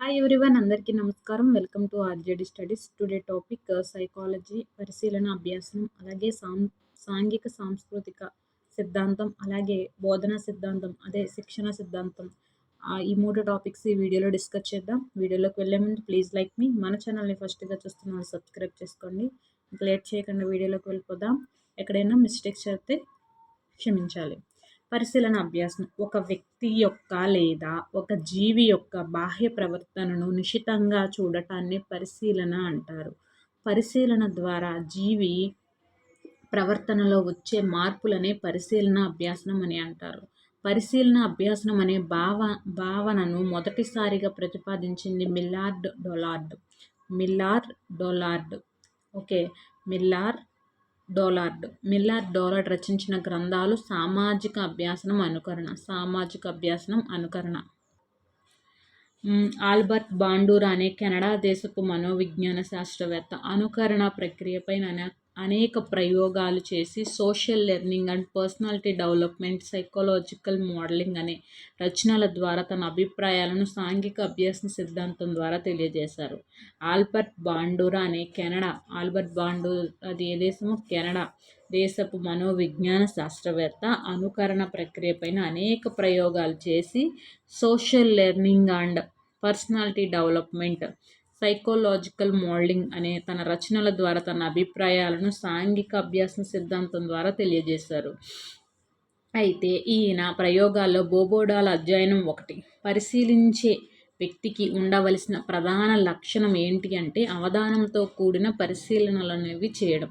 Hi everyone అందరికీ నమస్కారం. Welcome to RJD studies today topic psychology పరిశీలన అభ్యాసం అలాగే సాం సాంఘిక సాంస్కృతిక సిద్ధాంతం అలాగే బోధనా సిద్ధాంతం అదే శిక్షణ సిద్ధాంతం. ఈ మూడు టాపిక్స్ ఈ వీడియోలో డిస్కస్ చేద్దాం. వీడియోలోకి వెళ్ళే ముందు ప్లీజ్ లైక్ మీ మన ఛానల్ని ఫస్ట్గా చూస్తున్న సబ్స్క్రైబ్ చేసుకోండి. లేట్ చేయకుండా వీడియోలోకి వెళ్ళిపోదాం. ఎక్కడైనా మిస్టేక్స్ చేస్తే క్షమించాలి. పరిశీలన అభ్యాసం. ఒక వ్యక్తి యొక్క లేదా ఒక జీవి యొక్క బాహ్య ప్రవర్తనను నిశితంగా చూడటాన్ని పరిశీలన అంటారు. పరిశీలన ద్వారా జీవి ప్రవర్తనలో వచ్చే మార్పులనే పరిశీలన అభ్యాసనం అని అంటారు. పరిశీలన అభ్యాసనం అనే భావ భావనను మొదటిసారిగా ప్రతిపాదించింది Millard Dollard. Millar Dollard. Okay. Millar Dollard Millard Dollard రచించిన గ్రంథాలు సామాజిక అభ్యాసనం అనుకరణ సామాజిక అభ్యాసనం అనుకరణ. ఆల్బర్ట్ బాండూర్ అనే కెనడా దేశపు మనోవిజ్ఞాన శాస్త్రవేత్త. అనుకరణ ప్రక్రియపై అనేక ప్రయోగాలు చేసి social learning and personality development psychological modelling అనే రచనల ద్వారా తన అభిప్రాయాలను సాంఘిక అభ్యాస సిద్ధాంతం ద్వారా తెలియజేశారు. ఆల్బర్ట్ బాండూరా అనే కెనడా ఆల్బర్ట్ బాండూర్ అది ఏ దేశమో? కెనడా దేశపు మనోవిజ్ఞాన శాస్త్రవేత్త. అనుకరణ ప్రక్రియపైన అనేక ప్రయోగాలు చేసి social learning and personality development psychological modelling అనే తన రచనల ద్వారా తన అభిప్రాయాలను సాంఘిక అభ్యాసం సిద్ధాంతం ద్వారా తెలియజేశారు. అయితే ఈయన ప్రయోగాల్లో బోబోడాల అధ్యయనం ఒకటి. పరిశీలించే వ్యక్తికి ఉండవలసిన ప్రధాన లక్షణం ఏంటి అంటే అవధానంతో కూడిన పరిశీలనలు అనేవి చేయడం.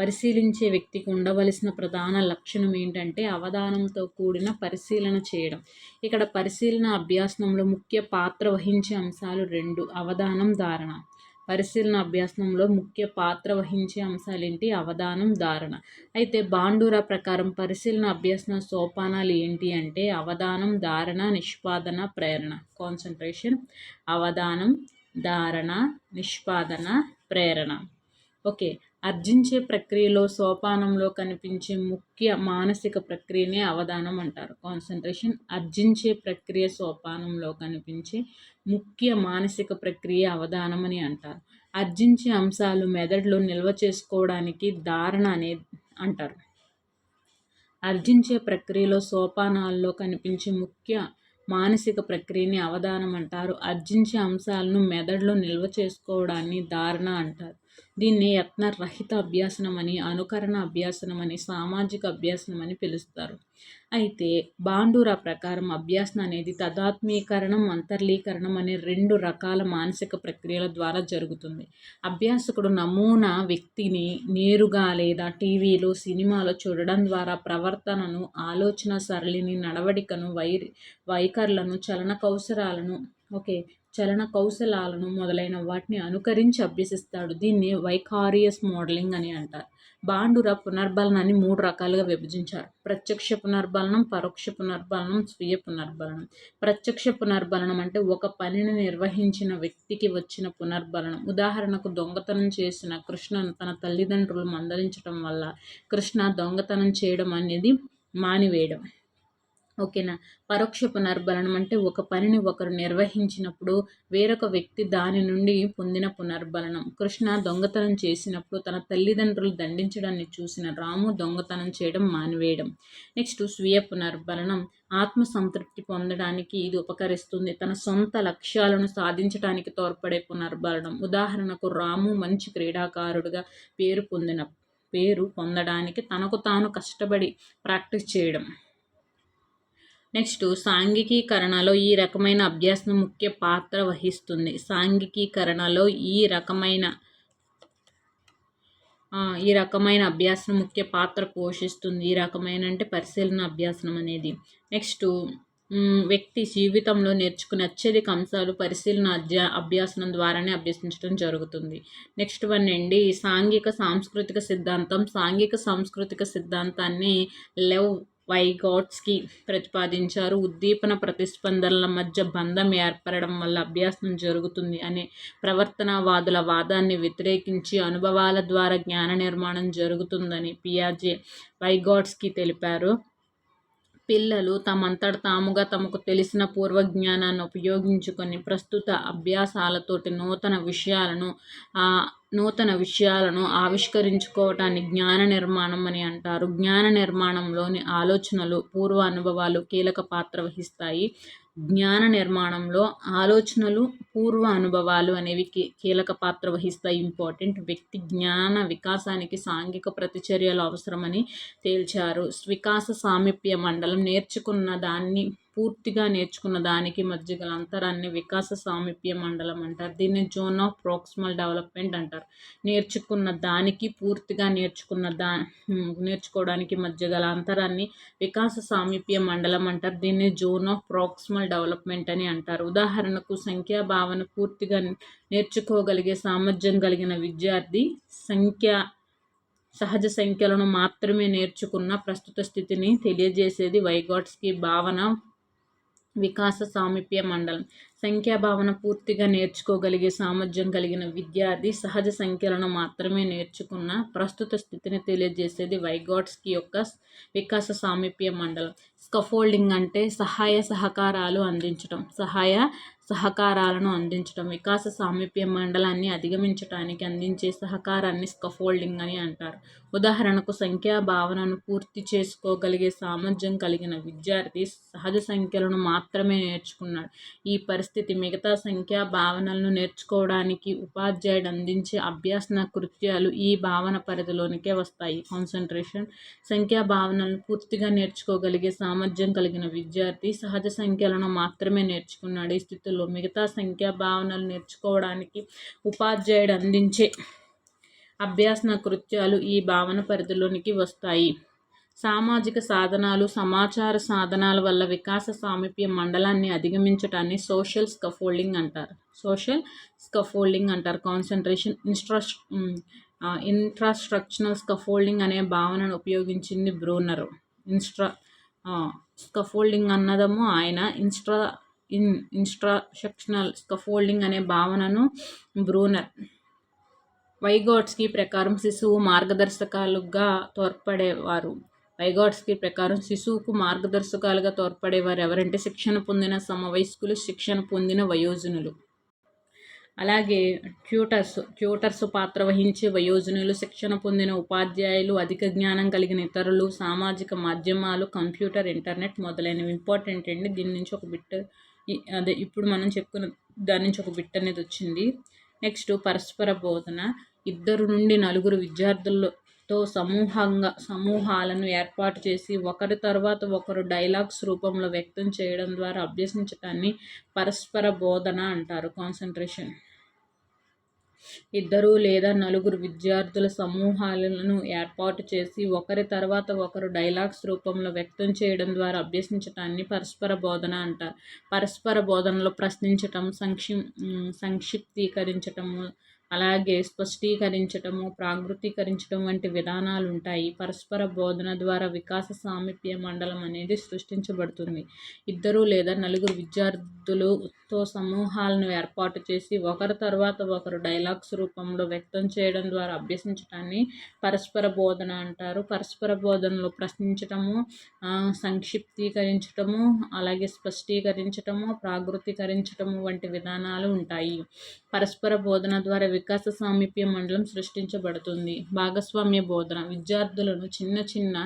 పరిశీలించే వ్యక్తికి ఉండవలసిన ప్రధాన లక్షణం ఏంటంటే అవధానంతో కూడిన పరిశీలన చేయడం. ఇక్కడ పరిశీలన అభ్యాసంలో ముఖ్య పాత్ర వహించే అంశాలు రెండు. అవధానం ధారణ. పరిశీలన అభ్యాసంలో ముఖ్య పాత్ర వహించే అంశాలు ఏంటి? అవధానం ధారణ. అయితే బాండూరా ప్రకారం పరిశీలన అభ్యాసన సోపానాలు ఏంటి అంటే అవధానం ధారణ నిష్పాదన ప్రేరణ. కాన్సన్ట్రేషన్. అవధానం ధారణ నిష్పాదన ప్రేరణ. ఓకే. అర్జించే ప్రక్రియలో సోపానంలో కనిపించే ముఖ్య మానసిక ప్రక్రియనే అవధానం అంటారు. కాన్సన్ట్రేషన్ అర్జించే ప్రక్రియ సోపానంలో కనిపించే ముఖ్య మానసిక ప్రక్రియ అవధానం అని అంటారు. అర్జించే అంశాలు మెదడులో నిల్వ చేసుకోవడానికి ధారణ అనే అంటారు. అర్జించే ప్రక్రియలో సోపానాల్లో కనిపించే ముఖ్య మానసిక ప్రక్రియని అవధానం అంటారు. అర్జించే అంశాలను మెదడులో నిల్వ చేసుకోవడాన్ని ధారణ అంటారు. దీన్ని యత్నరహిత అభ్యాసనం అని అనుకరణ అభ్యాసనం అని సామాజిక అభ్యాసనం అని పిలుస్తారు. అయితే బాండూరా ప్రకారం అభ్యాసనం అనేది తదాత్మీకరణం అంతర్లీకరణం అనే రెండు రకాల మానసిక ప్రక్రియల ద్వారా జరుగుతుంది. అభ్యాసకుడు నమూనా వ్యక్తిని నేరుగా లేదా టీవీలో సినిమాలో చూడడం ద్వారా ప్రవర్తనను ఆలోచన సరళిని నడవడికను వై వైఖరులను చలన కౌశలాలను ఓకే చలన కౌశలాలను మొదలైన వాటిని అనుకరించి అభ్యసిస్తాడు. దీన్ని వైకారియస్ మోడలింగ్ అని అంటారు. బాండుర పునర్బలనాన్ని మూడు రకాలుగా విభజించారు. ప్రత్యక్ష పునర్బలనం పరోక్ష పునర్బలనం స్వీయ పునర్బలనం. ప్రత్యక్ష పునర్బలనం అంటే ఒక పనిని నిర్వహించిన వ్యక్తికి వచ్చిన పునర్బలనం. ఉదాహరణకు దొంగతనం చేసిన కృష్ణను తన తల్లిదండ్రులు మందలించడం వల్ల కృష్ణ దొంగతనం చేయడం అనేది మానివేయడం. ఓకేనా? పరోక్ష పునర్బలనం అంటే ఒక పనిని ఒకరు నిర్వహించినప్పుడు వేరొక వ్యక్తి దాని నుండి పొందిన పునర్బలనం. కృష్ణ దొంగతనం చేసినప్పుడు తన తల్లిదండ్రులు దండించడాన్ని చూసిన రాము దొంగతనం చేయడం మానివేయడం. నెక్స్ట్ స్వీయ పునర్బలనం. ఆత్మ సంతృప్తి పొందడానికి ఇది ఉపకరిస్తుంది. తన సొంత లక్ష్యాలను సాధించడానికి తోడ్పడే పునర్బలనం. ఉదాహరణకు రాము మంచి క్రీడాకారుడుగా పేరు పొందిన పేరు పొందడానికి తనకు తాను కష్టపడి ప్రాక్టీస్ చేయడం. నెక్స్ట్ సాంఘికీకరణలో ఈ రకమైన అభ్యాసం ముఖ్య పాత్ర వహిస్తుంది. సాంఘికీకరణలో ఈ రకమైన ఈ రకమైన అభ్యాసం ముఖ్య పాత్ర పోషిస్తుంది. ఈ రకమైన అంటే పరిశీలన అభ్యాసనం అనేది. నెక్స్ట్ వ్యక్తి జీవితంలో నేర్చుకునే అత్యధిక అంశాలు పరిశీలన అధ్యా అభ్యాసనం ద్వారానే అభ్యసించడం జరుగుతుంది. నెక్స్ట్ వన్ అండి సాంఘిక సాంస్కృతిక సిద్ధాంతం. సాంఘిక సాంస్కృతిక సిద్ధాంతాన్ని లెవ్ వైగాట్స్కి ప్రతిపాదించారు. ఉద్దీపన ప్రతిస్పందనల మధ్య బంధం ఏర్పడడం వల్ల అభ్యాసం జరుగుతుంది అనే ప్రవర్తనవాదుల వాదాన్ని వ్యతిరేకించి అనుభవాల ద్వారా జ్ఞాన నిర్మాణం జరుగుతుందని పియాజే వైగాట్స్కి తెలిపారు. పిల్లలు తమంతట తాముగా తమకు తెలిసిన పూర్వజ్ఞానాన్ని ఉపయోగించుకొని ప్రస్తుత అభ్యాసాలతోటి నూతన విషయాలను నూతన విషయాలను ఆవిష్కరించుకోవటాన్ని జ్ఞాన నిర్మాణం అని అంటారు. జ్ఞాన నిర్మాణంలోని ఆలోచనలు పూర్వ అనుభవాలు కీలక పాత్ర వహిస్తాయి. జ్ఞాన నిర్మాణంలో ఆలోచనలు పూర్వ అనుభవాలు అనేవి కీ కీలక పాత్ర వహిస్తాయి. ఇంపార్టెంట్ వ్యక్తి జ్ఞాన వికాసానికి సాంఘిక ప్రతిచర్యలు అవసరమని తేల్చారు. వికాస సామీప్య మండలం నేర్చుకున్న దాన్ని పూర్తిగా నేర్చుకున్న దానికి మధ్య గల అంతరాన్ని వికాస సామీప్య మండలం అంటారు. దీన్ని జోన్ ఆఫ్ ప్రోక్సిమల్ డెవలప్మెంట్ అంటారు. నేర్చుకున్న దానికి పూర్తిగా నేర్చుకున్న దా నేర్చుకోవడానికి మధ్య గల అంతరాన్ని వికాస సామీప్య మండలం అంటారు. దీన్ని జోన్ ఆఫ్ ప్రోక్సిమల్ డెవలప్మెంట్ అని అంటారు. ఉదాహరణకు సంఖ్యా భావన పూర్తిగా నేర్చుకోగలిగే సామర్థ్యం కలిగిన విద్యార్థి సంఖ్య సహజ సంఖ్యలను మాత్రమే నేర్చుకున్న ప్రస్తుత స్థితిని తెలియజేసేది వైగాట్స్కి భావన వికాస సామీప్య మండలం. సంఖ్యాభావన పూర్తిగా నేర్చుకోగలిగే సామర్థ్యం కలిగిన విద్యార్థి సహజ సంఖ్యలను మాత్రమే నేర్చుకున్న ప్రస్తుత స్థితిని తెలియజేసేది వైగాట్స్కి యొక్క వికాస సామీప్య మండలం. స్కఫోల్డింగ్ అంటే సహాయ సహకారాలు అందించడం సహాయ సహకారాలను అందించడం వికాస సామీప్య మండలాన్ని అధిగమించడానికి అందించే సహకారాన్ని స్కఫోల్డింగ్ అని అంటారు. ఉదాహరణకు సంఖ్యా భావనను పూర్తి చేసుకోగలిగే సామర్థ్యం కలిగిన విద్యార్థి సహజ సంఖ్యలను మాత్రమే నేర్చుకున్నాడు. ఈ పరిస్థితి మిగతా సంఖ్యా భావనలను నేర్చుకోవడానికి ఉపాధ్యాయుడు అందించే అభ్యాసన కృత్యాలు ఈ భావన పరిధిలోనికే వస్తాయి. కాన్సన్ట్రేషన్ సంఖ్యా భావనలను పూర్తిగా నేర్చుకోగలిగే సామర్థ్యం కలిగిన విద్యార్థి సహజ సంఖ్యలను మాత్రమే నేర్చుకున్నాడు. ఈ స్థితిలో మిగతా సంఖ్యా భావనలు నేర్చుకోవడానికి ఉపాధ్యాయుడు అందించే అభ్యాసన కృత్యాలు ఈ భావన పరిధిలోనికి వస్తాయి. సామాజిక సాధనాలు సమాచార సాధనాల వల్ల వికాస సామీప్య మండలాన్ని అధిగమించటాన్ని సోషల్ స్కఫోల్డింగ్ అంటారు. సోషల్ స్కఫోల్డింగ్ అంటారు. కాన్సన్ట్రేషన్ ఇన్స్ట్రా ఇన్ఫ్రాస్ట్రక్చరల్ స్కఫోల్డింగ్ అనే భావనను ఉపయోగించింది బ్రూనర్. ఇన్స్ట్రా స్కఫోల్డింగ్ అన్నదము ఆయన ఇన్స్ట్రా ఇన్ ఇన్స్ట్రాక్షనల్ స్కఫోల్డింగ్ అనే భావనను బ్రూనర్. వైగోట్స్కి ప్రకారం శిశువు మార్గదర్శకాలుగా తోడ్పడేవారు. వైగాడ్స్కి ప్రకారం శిశువుకు మార్గదర్శకాలుగా తోడ్పడేవారు ఎవరంటే శిక్షణ పొందిన సమవయస్కులు శిక్షణ పొందిన వయోజనులు. అలాగే ట్యూటర్స్ ట్యూటర్స్ పాత్ర వహించే వయోజనులు శిక్షణ పొందిన ఉపాధ్యాయులు అధిక జ్ఞానం కలిగిన ఇతరులు సామాజిక మాధ్యమాలు కంప్యూటర్ ఇంటర్నెట్ మొదలైనవి. ఇంపార్టెంట్ అండి దీని నుంచి ఒక బిట్ అదే ఇప్పుడు మనం చెప్పుకున్న దాని నుంచి ఒక బిట్ అనేది వచ్చింది. నెక్స్ట్ పరస్పర బోధన. ఇద్దరు నుండి నలుగురు విద్యార్థుల్లో తో సమూహంగా సమూహాలను ఏర్పాటు చేసి ఒకరి తర్వాత ఒకరు డైలాగ్స్ రూపంలో వ్యక్తం చేయడం ద్వారా అభ్యసించటాన్ని పరస్పర బోధన అంటారు. కాన్సన్ట్రేషన్. ఇద్దరు లేదా నలుగురు విద్యార్థుల సమూహాలను ఏర్పాటు చేసి ఒకరి తర్వాత ఒకరు డైలాగ్స్ రూపంలో వ్యక్తం చేయడం ద్వారా అభ్యసించటాన్ని పరస్పర బోధన అంటారు. పరస్పర బోధనలో ప్రశ్నించటం సంక్షి సంక్షిప్తీకరించటము అలాగే స్పష్టీకరించటము ప్రాగృతీకరించడం వంటి విధానాలు ఉంటాయి పరస్పర బోధన ద్వారా వికాస సామీప్య మండలం అనేది సృష్టించబడుతుంది. ఇద్దరు లేదా నలుగురు విద్యార్థులతో సమూహాలను ఏర్పాటు చేసి ఒకరి తర్వాత ఒకరు డైలాగ్స్ రూపంలో వ్యక్తం చేయడం ద్వారా అభ్యసించటాన్ని పరస్పర బోధన అంటారు. పరస్పర బోధనలో ప్రశ్నించటము సంక్షిప్తీకరించటము అలాగే స్పష్టీకరించటము ప్రాగృతీకరించటము వంటి విధానాలు ఉంటాయి. పరస్పర బోధన ద్వారా వికాస సామీప్య మండలం సృష్టించబడుతుంది. భాగస్వామ్య బోధన. విద్యార్థులను చిన్న చిన్న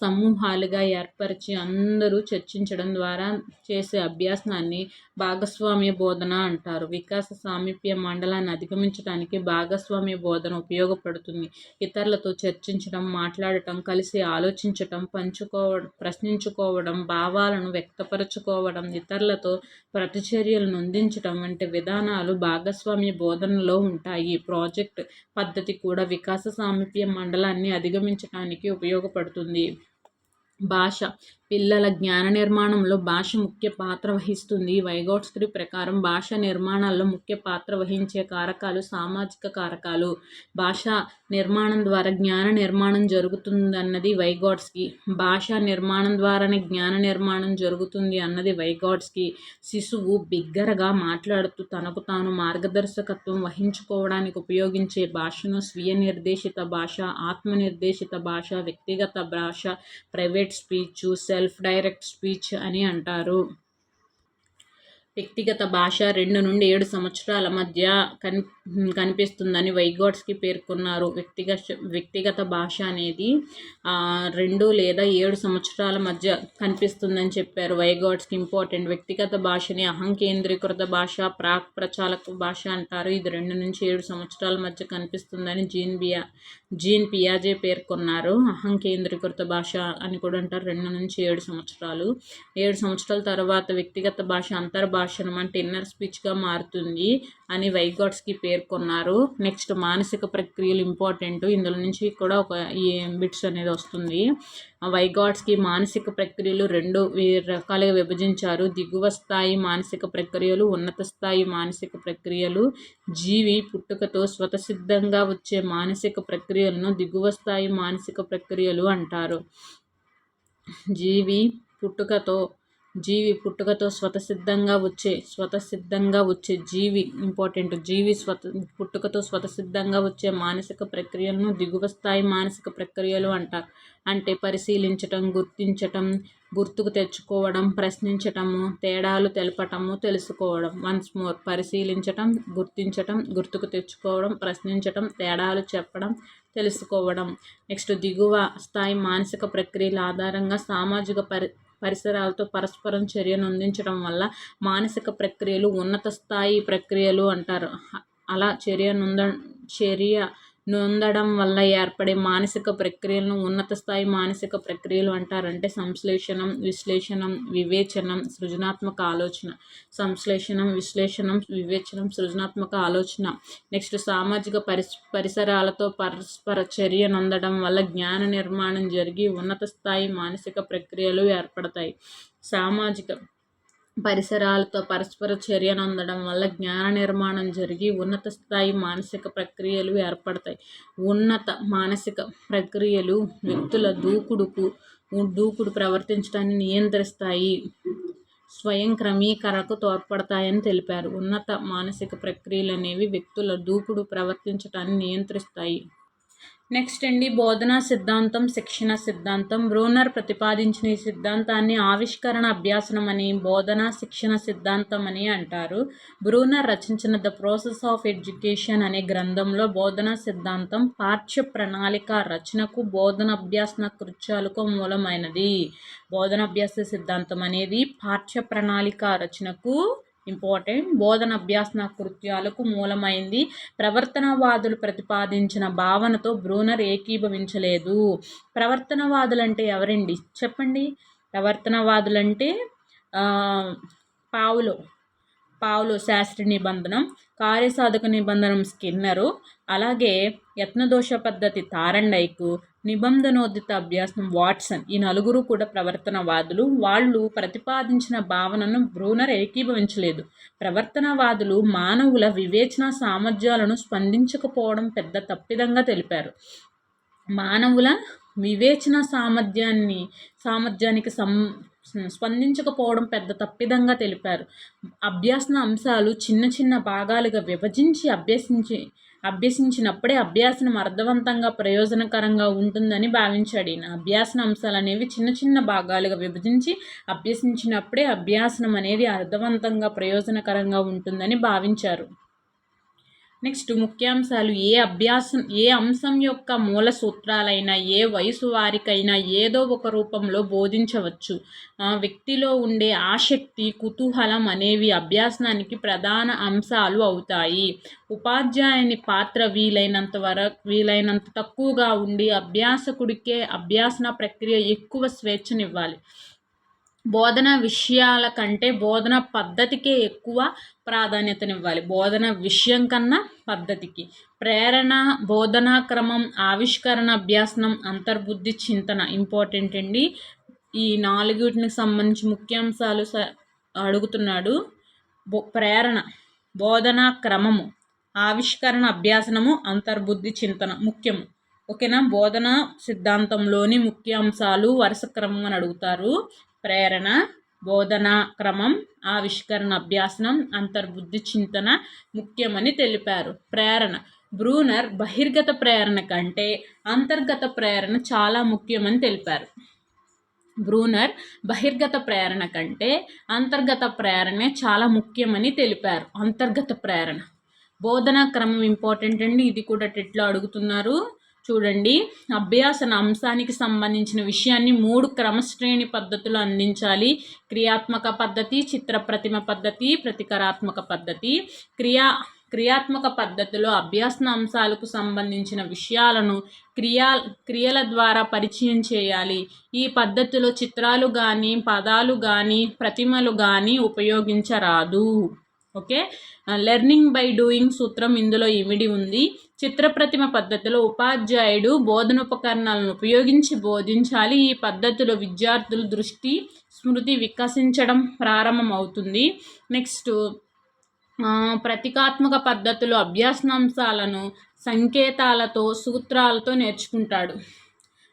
సమూహాలుగా ఏర్పరిచి అందరూ చర్చించడం ద్వారా చేసే అభ్యాసాన్ని భాగస్వామ్య బోధన అంటారు. వికాస సామీప్య మండలాన్ని అధిగమించడానికి భాగస్వామ్య బోధన ఉపయోగపడుతుంది. ఇతరులతో చర్చించడం మాట్లాడటం కలిసి ఆలోచించటం పంచుకోవడం ప్రశ్నించుకోవడం భావాలను వ్యక్తపరచుకోవడం ఇతరులతో ప్రతిచర్యలను అందించడం వంటి విధానాలు భాగస్వామ్య బోధనలో ఉంటాయి. ఈ ప్రాజెక్ట్ పద్ధతి కూడా వికాస సామీప్య మండలాన్ని అధిగమించడానికి ఉపయోగపడుతుంది. భాష. పిల్లల జ్ఞాన నిర్మాణంలో భాష ముఖ్య పాత్ర వహిస్తుంది. వైగోట్స్కీ ప్రకారం భాష నిర్మాణాల్లో ముఖ్య పాత్ర వహించే కారకాలు సామాజిక కారకాలు. భాష నిర్మాణం ద్వారా జ్ఞాన నిర్మాణం జరుగుతుందన్నది వైగాడ్స్కి భాష నిర్మాణం ద్వారానే జ్ఞాన నిర్మాణం జరుగుతుంది అన్నది వైగాడ్స్కి శిశువు బిగ్గరగా మాట్లాడుతూ తనకు తాను మార్గదర్శకత్వం వహించుకోవడానికి ఉపయోగించే భాషను స్వీయ నిర్దేశిత భాష ఆత్మనిర్దేశిత భాష వ్యక్తిగత భాష private direct speech self direct speech అని అంటారు. వ్యక్తిగత భాష రెండు నుండి ఏడు సంవత్సరాల మధ్య కన్ కనిపిస్తుందని వైగాడ్స్కి పేర్కొన్నారు. వ్యక్తిగత వ్యక్తిగత భాష అనేది రెండు లేదా ఏడు సంవత్సరాల మధ్య కనిపిస్తుందని చెప్పారు వైగాట్స్కి ఇంపార్టెంట్. వ్యక్తిగత భాషని అహంకేంద్రీకృత భాష ప్రాక్ ప్రచాలక భాష అంటారు. ఇది రెండు నుంచి ఏడు సంవత్సరాల మధ్య కనిపిస్తుందని జీన్ బియా జీన్ పియాజే పేర్కొన్నారు. అహంకేంద్రీకృత భాష అని కూడా అంటారు. రెండు నుంచి ఏడు సంవత్సరాలు. ఏడు సంవత్సరాల తర్వాత వ్యక్తిగత భాష అంతర్భాష అంటే ఇన్నర్ స్పీచ్గా మారుతుంది. అని వైగాట్స్కి పేర్కొన్నారు. నెక్స్ట్ మానసిక ప్రక్రియలు ఇంపార్టెంట్. ఇందులో నుంచి కూడా ఒక ఈ బిట్స్ అనేది వస్తుంది. వైగాట్స్కి మానసిక ప్రక్రియలు రెండు రకాలుగా విభజించారు. దిగువ స్థాయి మానసిక ప్రక్రియలు ఉన్నత స్థాయి మానసిక ప్రక్రియలు జీవి పుట్టుకతో స్వతసిద్ధంగా వచ్చే మానసిక ప్రక్రియలను దిగువ స్థాయి మానసిక ప్రక్రియలు అంటారు. జీవి పుట్టుకతో జీవి పుట్టుకతో స్వతసిద్ధంగా వచ్చే స్వతసిద్ధంగా వచ్చే జీవి ఇంపార్టెంట్ జీవి స్వత పుట్టుకతో స్వతసిద్ధంగా వచ్చే మానసిక ప్రక్రియలను దిగువ స్థాయి మానసిక ప్రక్రియలు అంటారు అంటే పరిశీలించటం గుర్తించటం గుర్తుకు తెచ్చుకోవడం ప్రశ్నించటము తేడాలు తెలపటము తెలుసుకోవడం. వన్స్ మోర్ పరిశీలించటం గుర్తించటం గుర్తుకు తెచ్చుకోవడం ప్రశ్నించటం తేడాలు చెప్పడం తెలుసుకోవడం. నెక్స్ట్ దిగువ స్థాయి మానసిక ప్రక్రియల ఆధారంగా సామాజిక పరి పరిసరాలతో పరస్పరం చర్యను అందించడం వల్ల మానసిక ప్రక్రియలు ఉన్నత స్థాయి ప్రక్రియలు అంటారు. అలా చర్యనుంద చర్య నొందడం వల్ల ఏర్పడే మానసిక ప్రక్రియలను ఉన్నత స్థాయి మానసిక ప్రక్రియలు అంటారంటే సంశ్లేషణం విశ్లేషణం వివేచనం సృజనాత్మక ఆలోచన. సంశ్లేషణం విశ్లేషణం వివేచనం సృజనాత్మక ఆలోచన. నెక్స్ట్ సామాజిక పరిస్ పరిసరాలతో పరస్పర చర్య నొందడం వల్ల జ్ఞాన నిర్మాణం జరిగి ఉన్నత స్థాయి మానసిక ప్రక్రియలు ఏర్పడతాయి. సామాజిక పరిసరాలతో పరస్పర చర్యను అందడం వల్ల జ్ఞాన నిర్మాణం జరిగి ఉన్నత స్థాయి మానసిక ప్రక్రియలు ఏర్పడతాయి. ఉన్నత మానసిక ప్రక్రియలు వ్యక్తుల దూకుడుకు దూకుడు ప్రవర్తించడాన్ని నియంత్రిస్తాయి. స్వయం క్రమీకరణకు తోడ్పడతాయని తెలిపారు. ఉన్నత మానసిక ప్రక్రియలు అనేవి వ్యక్తుల దూకుడు ప్రవర్తించడాన్ని నియంత్రిస్తాయి. నెక్స్ట్ అండి బోధనా సిద్ధాంతం శిక్షణ సిద్ధాంతం. బ్రూనర్ ప్రతిపాదించిన ఈ సిద్ధాంతాన్ని ఆవిష్కరణ అభ్యాసనం అని బోధనా శిక్షణ సిద్ధాంతం అని అంటారు. బ్రూనర్ రచించిన ద ప్రాసెస్ ఆఫ్ ఎడ్యుకేషన్ అనే గ్రంథంలో బోధనా సిద్ధాంతం పాఠ్య ప్రణాళిక రచనకు బోధన అభ్యాసన కృత్యాలకు మూలమైనది. బోధనాభ్యాస సిద్ధాంతం అనేది పాఠ్య ప్రణాళిక రచనకు ఇంపార్టెంట్. బోధన అభ్యాసన కృత్యాలకు మూలమైంది. ప్రవర్తనవాదులు ప్రతిపాదించిన భావనతో బ్రూనర్ ఏకీభవించలేదు. ప్రవర్తనవాదులంటే ఎవరండి? చెప్పండి. ప్రవర్తనవాదులంటే పావులో. పావులు శాస్త్రి నిబంధనం కార్యసాధక నిబంధనం స్కిన్నరు. అలాగే యత్నదోష పద్ధతి తారండైకు నిబంధనోదిత అభ్యాసం వాట్సన్ ఈ నలుగురు కూడా ప్రవర్తనవాదులు. వాళ్ళు ప్రతిపాదించిన భావనను బ్రూనర్ ఏకీభవించలేదు. ప్రవర్తనవాదులు మానవుల వివేచన సామర్థ్యాలను స్పందించకపోవడం పెద్ద తప్పిదంగా తెలిపారు. మానవుల వివేచన సామర్థ్యాన్ని సామర్థ్యానికి సం స్పందించకపోవడం పెద్ద తప్పిదంగా తెలిపారు. అభ్యాసన అంశాలు చిన్న చిన్న భాగాలుగా విభజించి అభ్యసించి అభ్యసించినప్పుడే అభ్యాసనం అర్థవంతంగా ప్రయోజనకరంగా ఉంటుందని భావించాడు ఈయన. అభ్యాసన అంశాలు అనేవి చిన్న చిన్న భాగాలుగా విభజించి అభ్యసించినప్పుడే అభ్యాసనం అనేది అర్థవంతంగా ప్రయోజనకరంగా ఉంటుందని భావించారు. నెక్స్ట్ ముఖ్యాంశాలు ఏ అభ్యాసం ఏ అంశం యొక్క మూల సూత్రాలైనా ఏ వయసు వారికైనా ఏదో ఒక రూపంలో బోధించవచ్చు. వ్యక్తిలో ఉండే ఆసక్తి కుతూహలం అనేవి అభ్యాసనానికి ప్రధాన అంశాలు అవుతాయి. ఉపాధ్యాయుని పాత్ర వీలైనంత వరకు వీలైనంత తక్కువగా ఉండి అభ్యాసకుడికే అభ్యాసన ప్రక్రియ ఎక్కువ స్వేచ్ఛనివ్వాలి. బోధన విషయాల కంటే బోధన పద్ధతికే ఎక్కువ ప్రాధాన్యతనివ్వాలి. బోధన విషయం కన్నా పద్ధతికి. ప్రేరణ బోధనా క్రమం ఆవిష్కరణ అభ్యాసనం అంతర్బుద్ధి చింతన ఇంపార్టెంట్ అండి. ఈ నాలుగుటికి సంబంధించి ముఖ్యాంశాలు స అడుగుతున్నాడు. బో ప్రేరణ బోధనా క్రమము ఆవిష్కరణ అభ్యాసనము అంతర్బుద్ధి చింతన ముఖ్యము. ఓకేనా? బోధన సిద్ధాంతంలోని ముఖ్యాంశాలు వరుస క్రమం అని అడుగుతారు. ప్రేరణ బోధనా క్రమం ఆవిష్కరణ అభ్యాసనం అంతర్బుద్ధి చింతన ముఖ్యమని తెలిపారు. ప్రేరణ. బ్రూనర్ బహిర్గత ప్రేరణ కంటే అంతర్గత ప్రేరణ చాలా ముఖ్యమని తెలిపారు. బ్రూనర్ బహిర్గత ప్రేరణ కంటే అంతర్గత ప్రేరణే చాలా ముఖ్యమని తెలిపారు. అంతర్గత ప్రేరణ. బోధనా క్రమం ఇంపార్టెంట్ అండి. ఇది కూడా టెట్లో అడుగుతున్నారు. చూడండి. అభ్యాసన అంశానికి సంబంధించిన విషయాన్ని మూడు క్రమశ్రేణి పద్ధతులు అందించాలి. క్రియాత్మక పద్ధతి చిత్ర ప్రతిమ పద్ధతి ప్రతికరాత్మక పద్ధతి. క్రియా క్రియాత్మక పద్ధతిలో అభ్యాసన అంశాలకు సంబంధించిన విషయాలను క్రియా క్రియల ద్వారా పరిచయం చేయాలి. ఈ పద్ధతిలో చిత్రాలు కానీ పదాలు కానీ ప్రతిమలు కానీ ఉపయోగించరాదు. ఓకే? లెర్నింగ్ బై డూయింగ్ సూత్రం ఇందులో ఇమిడి ఉంది. చిత్రప్రతిమ పద్ధతిలో ఉపాధ్యాయుడు బోధనోపకరణాలను ఉపయోగించి బోధించాలి. ఈ పద్ధతిలో విద్యార్థుల దృష్టి స్మృతి వికసించడం ప్రారంభమవుతుంది. నెక్స్ట్ ప్రతీకాత్మక పద్ధతిలో అభ్యాసనాంశాలను సంకేతాలతో సూత్రాలతో నేర్చుకుంటాడు.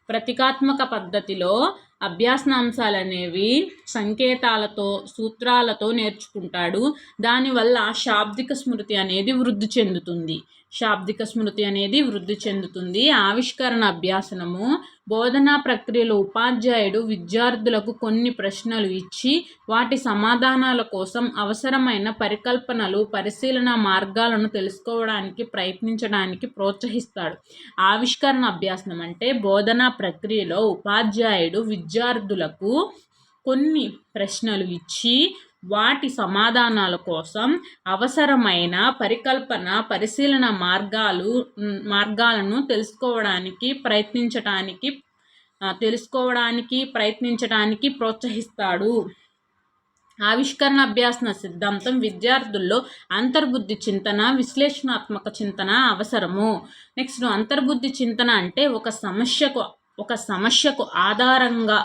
ప్రతీకాత్మక పద్ధతిలో అభ్యాసనాంశాలు అనేవి సంకేతాలతో సూత్రాలతో నేర్చుకుంటాడు. దానివల్ల శాబ్దిక స్మృతి అనేది వృద్ధి చెందుతుంది. శాబ్దిక స్మృతి అనేది వృద్ధి చెందుతుంది. ఆవిష్కరణ అభ్యాసనము బోధనా ప్రక్రియలో ఉపాధ్యాయుడు విద్యార్థులకు కొన్ని ప్రశ్నలు ఇచ్చి వాటి సమాధానాల కోసం అవసరమైన పరికల్పనలు పరిశీలన మార్గాలను తెలుసుకోవడానికి ప్రయత్నించడానికి ప్రోత్సహిస్తాడు. ఆవిష్కరణ అభ్యాసనం అంటే బోధనా ప్రక్రియలో ఉపాధ్యాయుడు విద్యార్థులకు కొన్ని ప్రశ్నలు ఇచ్చి వాటి సమాధానాల కోసం అవసరమైన పరికల్పన పరిశీలన మార్గాలు మార్గాలను తెలుసుకోవడానికి ప్రయత్నించటానికి తెలుసుకోవడానికి ప్రయత్నించడానికి ప్రోత్సహిస్తాడు. ఆవిష్కరణ అభ్యాసన సిద్ధాంతం విద్యార్థుల్లో అంతర్బుద్ధి చింతన విశ్లేషణాత్మక చింతన అవసరము. నెక్స్ట్ అంతర్బుద్ధి చింతన అంటే ఒక సమస్యకు ఒక సమస్యకు ఆధారంగా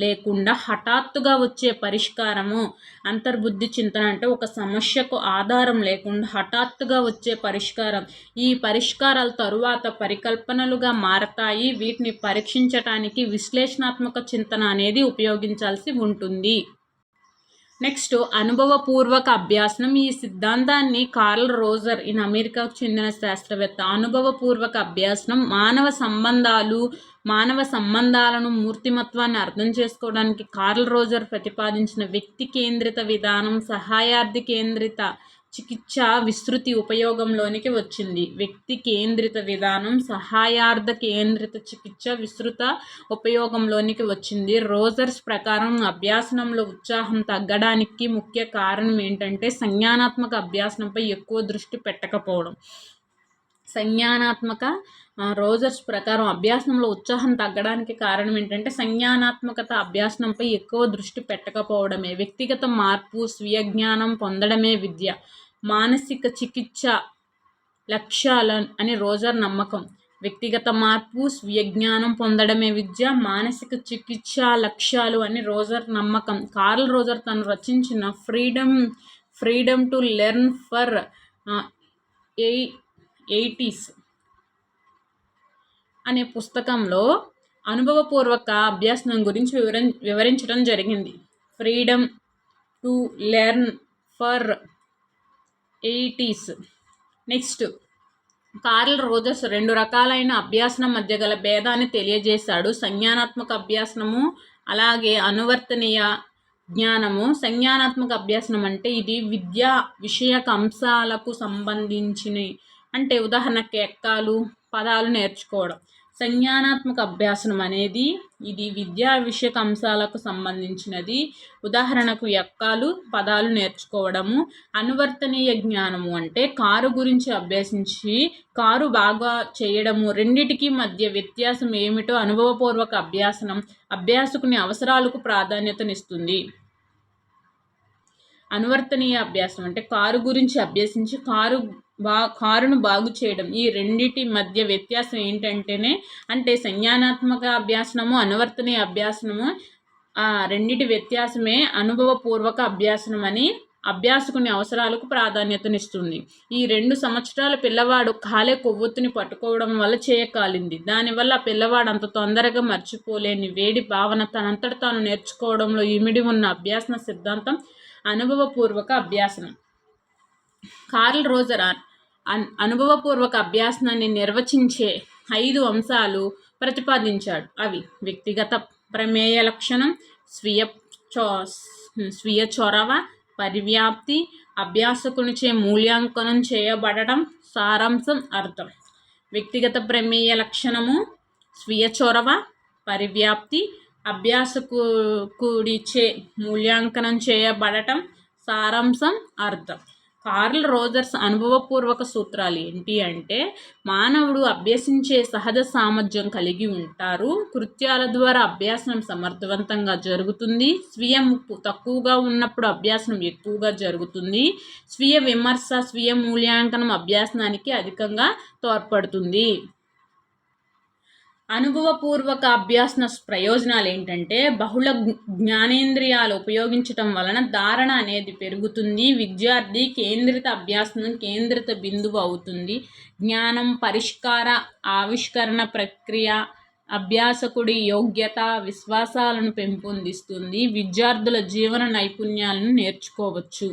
లేకుండా హఠాత్తుగా వచ్చే పరిష్కారము అంతర్బుద్ధి చింతన అంటే ఒక సమస్యకు ఆధారం లేకుండా హఠాత్తుగా వచ్చే పరిష్కారం. ఈ పరిష్కారాలు తరువాత పరికల్పనలుగా మారతాయి. వీటిని పరీక్షించటానికి విశ్లేషణాత్మక చింతన అనేది ఉపయోగించాల్సి ఉంటుంది. నెక్స్ట్ అనుభవపూర్వక అభ్యాసనం. ఈ సిద్ధాంతాన్ని కార్ల్ రోజర్ ఇన్ అమెరికాకు చెందిన శాస్త్రవేత్త అనుభవపూర్వక అభ్యాసనం మానవ సంబంధాలు మానవ సంబంధాలను మూర్తిమత్వాన్ని అర్థం చేసుకోవడానికి కార్ల్ రోజర్ ప్రతిపాదించిన వ్యక్తి కేంద్రిత విధానం సహాయార్థి కేంద్రిత చికిత్స విస్తృతి ఉపయోగంలోనికి వచ్చింది. వ్యక్తి కేంద్రిత విధానం సహాయార్థ కేంద్రిత చికిత్స విస్తృత ఉపయోగంలోనికి వచ్చింది. రోజర్స్ ప్రకారం అభ్యాసనంలో ఉత్సాహం తగ్గడానికి ముఖ్య కారణం ఏంటంటే సంజ్ఞానాత్మక అభ్యాసనంపై ఎక్కువ దృష్టి పెట్టకపోవడం. సంజ్ఞానాత్మక రోజర్స్ ప్రకారం అభ్యాసంలో ఉత్సాహం తగ్గడానికి కారణం ఏంటంటే సంజ్ఞానాత్మకత అభ్యాసంపై ఎక్కువ దృష్టి పెట్టకపోవడమే. వ్యక్తిగత మార్పు స్వీయ జ్ఞానం పొందడమే విద్య. మానసిక చికిత్స లక్ష్యాల అని రోజర్ నమ్మకం. వ్యక్తిగత మార్పు స్వీయ జ్ఞానం పొందడమే విద్య మానసిక చికిత్స లక్ష్యాలు అని రోజర్ నమ్మకం. కార్ల్ రోజర్ తను రచించిన freedom freedom to learn for eigh eighties అనే పుస్తకంలో అనుభవపూర్వక అభ్యాసం గురించి వివరం వివరించడం జరిగింది. Freedom to learn for eighties next Carl Rogers రెండు రకాలైన అభ్యాసనం మధ్య గల భేదాన్ని తెలియజేశాడు. సంజ్ఞానాత్మక అభ్యాసనము అలాగే అనువర్తనీయ జ్ఞానము. సంజ్ఞానాత్మక అభ్యాసనం అంటే ఇది విద్యా విషయక అంశాలకు సంబంధించిన అంటే ఉదాహరణకి ఎక్కాలు పదాలు నేర్చుకోవడం. సంజ్ఞానాత్మక అభ్యాసనం అనేది ఇది విద్యా విషయక అంశాలకు సంబంధించినది. ఉదాహరణకు ఎక్కాలు పదాలు నేర్చుకోవడము అనువర్తనీయ జ్ఞానము అంటే కారు గురించి అభ్యసించి కారు బాగా చేయడము రెండిటికి మధ్య వ్యత్యాసం ఏమిటో అనుభవపూర్వక అభ్యాసనం అభ్యాసకుని అవసరాలకు ప్రాధాన్యతనిస్తుంది. అనువర్తనీయ అభ్యాసం అంటే కారు గురించి అభ్యసించి కారు బా కారును బాగు చేయడం. ఈ రెండిటి మధ్య వ్యత్యాసం ఏంటంటేనే అంటే సంజ్ఞానాత్మక అభ్యాసనము అనువర్తనీయ అభ్యాసనము ఆ రెండిటి వ్యత్యాసమే అనుభవపూర్వక అభ్యాసనం అని అభ్యాసకుని అవసరాలకు ప్రాధాన్యతనిస్తుంది. ఈ రెండు సంవత్సరాల పిల్లవాడు కాలే కొవ్వొత్తుని పట్టుకోవడం వల్ల చేయకాలింది. దానివల్ల పిల్లవాడు అంత తొందరగా మర్చిపోలేని వేడి భావన తనంతట తాను నేర్చుకోవడంలో ఇమిడి ఉన్న అభ్యాసన సిద్ధాంతం అనుభవపూర్వక అభ్యాసనం. కార్ల్ రోజర్ అనుభవపూర్వక అభ్యాసనాన్ని నిర్వచించే ఐదు అంశాలు ప్రతిపాదించాడు. అవి వ్యక్తిగత ప్రమేయ లక్షణం స్వీయ చో స్వీయ చొరవ పరివ్యాప్తి అభ్యాసకునిచే మూల్యాంకనం చేయబడటం సారాంశం అర్థం. వ్యక్తిగత ప్రమేయ లక్షణము స్వీయ చొరవ పరివ్యాప్తి అభ్యాసకుడిచే మూల్యాంకనం చేయబడటం సారాంశం అర్థం. కార్ల్ రోజర్స్ అనుభవపూర్వక సూత్రాలు ఏంటి అంటే మానవుడు అభ్యసించే సహజ సామర్థ్యం కలిగి ఉంటారు. కృత్యాల ద్వారా అభ్యాసం సమర్థవంతంగా జరుగుతుంది. స్వీయ ముప్పు తక్కువగా ఉన్నప్పుడు అభ్యాసం ఎక్కువగా జరుగుతుంది. స్వీయ విమర్శ స్వీయ మూల్యాంకనం అభ్యాసనానికి అధికంగా తోడ్పడుతుంది. అనుభవపూర్వక అభ్యాసన ప్రయోజనాలు ఏంటంటే బహుళ జ్ఞానేంద్రియాలు ఉపయోగించటం వలన ధారణ అనేది పెరుగుతుంది విద్యార్థి కేంద్రిత అభ్యాసనం కేంద్రిత బిందువు అవుతుంది. జ్ఞానం పరిష్కార ఆవిష్కరణ ప్రక్రియ అభ్యాసకుడి యోగ్యత విశ్వాసాలను పెంపొందిస్తుంది. విద్యార్థుల జీవన నైపుణ్యాలను నేర్చుకోవచ్చు.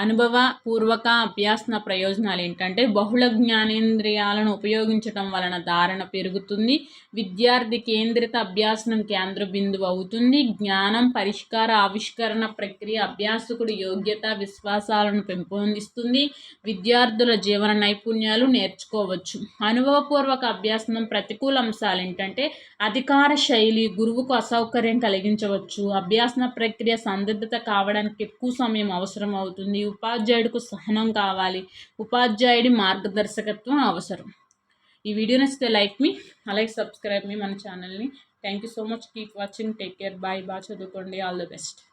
అనుభవపూర్వక అభ్యాసన ప్రయోజనాలు ఏంటంటే బహుళ జ్ఞానేంద్రియాలను ఉపయోగించటం వలన ధారణ పెరుగుతుంది విద్యార్థి కేంద్రిత అభ్యాసనం కేంద్ర బిందువు అవుతుంది జ్ఞానం పరిష్కార ఆవిష్కరణ ప్రక్రియ అభ్యాసకుడి యోగ్యత విశ్వాసాలను పెంపొందిస్తుంది విద్యార్థుల జీవన నైపుణ్యాలు నేర్చుకోవచ్చు. అనుభవపూర్వక అభ్యాసనం ప్రతికూల అంశాలు ఏంటంటే అధికార శైలి గురువుకు అసౌకర్యం కలిగించవచ్చు అభ్యాసన ప్రక్రియ సందిగ్ధత కావడానికి ఎక్కువ సమయం అవసరం అవుతుంది ఉపాధ్యాయుడికి సహనం కావాలి. ఉపాధ్యాయుడి మార్గదర్శకత్వం అవసరం. ఈ వీడియో నచ్చితే లైక్ మీ అలాగే సబ్స్క్రైబ్ మీ మన ఛానల్ని. Thank you so much. Keep watching. Take care. Bye. బాగా చదువుకోండి. All the best.